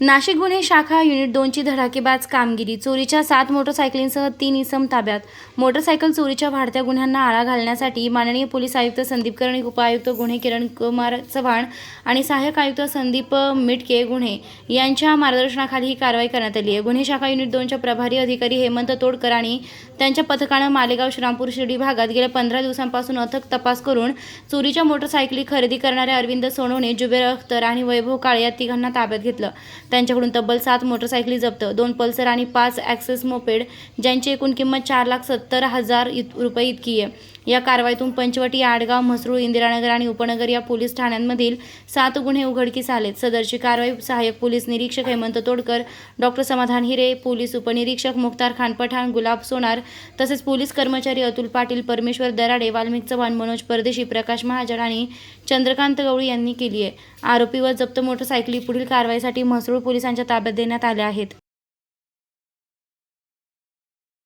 नाशिक गुन्हे शाखा युनिट दोनची धडाकेबाज कामगिरी. चोरीच्या सात मोटरसायकलींसह तीन इसम ताब्यात. मोटरसायकल चोरीच्या वाढत्या गुन्ह्यांना आळा घालण्यासाठी माननीय पोलीस आयुक्त संदीप कर्णिक उपायुक्त गुन्हे किरण कुमार चव्हाण आणि सहाय्यक आयुक्त संदीप मिटके गुन्हे यांच्या मार्गदर्शनाखाली ही कारवाई करण्यात आली आहे. गुन्हे शाखा युनिट दोनच्या प्रभारी अधिकारी हेमंत तोडकर आणि त्यांच्या पथकानं मालेगाव श्रीरामपूर शिर्डी भागात गेल्या पंधरा दिवसांपासून अथक तपास करून चोरीच्या मोटरसायकली खरेदी करणाऱ्या अरविंद सोनवणे जुबेर अख्तर आणि वैभव काळे या तिघांना ताब्यात घेतलं. त्यांच्याकडून तब्बल सात मोटरसायकली जप्त. दोन पल्सर आणि पाच ॲक्सेस मोपेड ज्यांची एकूण किंमत चार लाख सत्तर हजार इत रुपये इतकी आहे. या कारवाईतून पंचवटी आडगाव म्हसरूळ इंदिरानगर आणि उपनगर या पोलीस ठाण्यांमधील सात गुन्हे उघडकीस आलेत. सदरची कारवाई सहाय्यक पोलीस निरीक्षक हेमंत तोडकर डॉक्टर समाधान हिरे पोलीस उपनिरीक्षक मुख्तार खान पठाण गुलाब सोनार तसेच पोलीस कर्मचारी अतुल पाटील परमेश्वर दराडे वाल्मिक चव्हाण मनोज परदेशी प्रकाश महाजन आणि चंद्रकांत गवळी यांनी केली आहे. आरोपीवर जप्त मोटरसायकली पुढील कारवाईसाठी म्हसरूळ पोलिसांच्या ताब्यात देण्यात आल्या आहेत.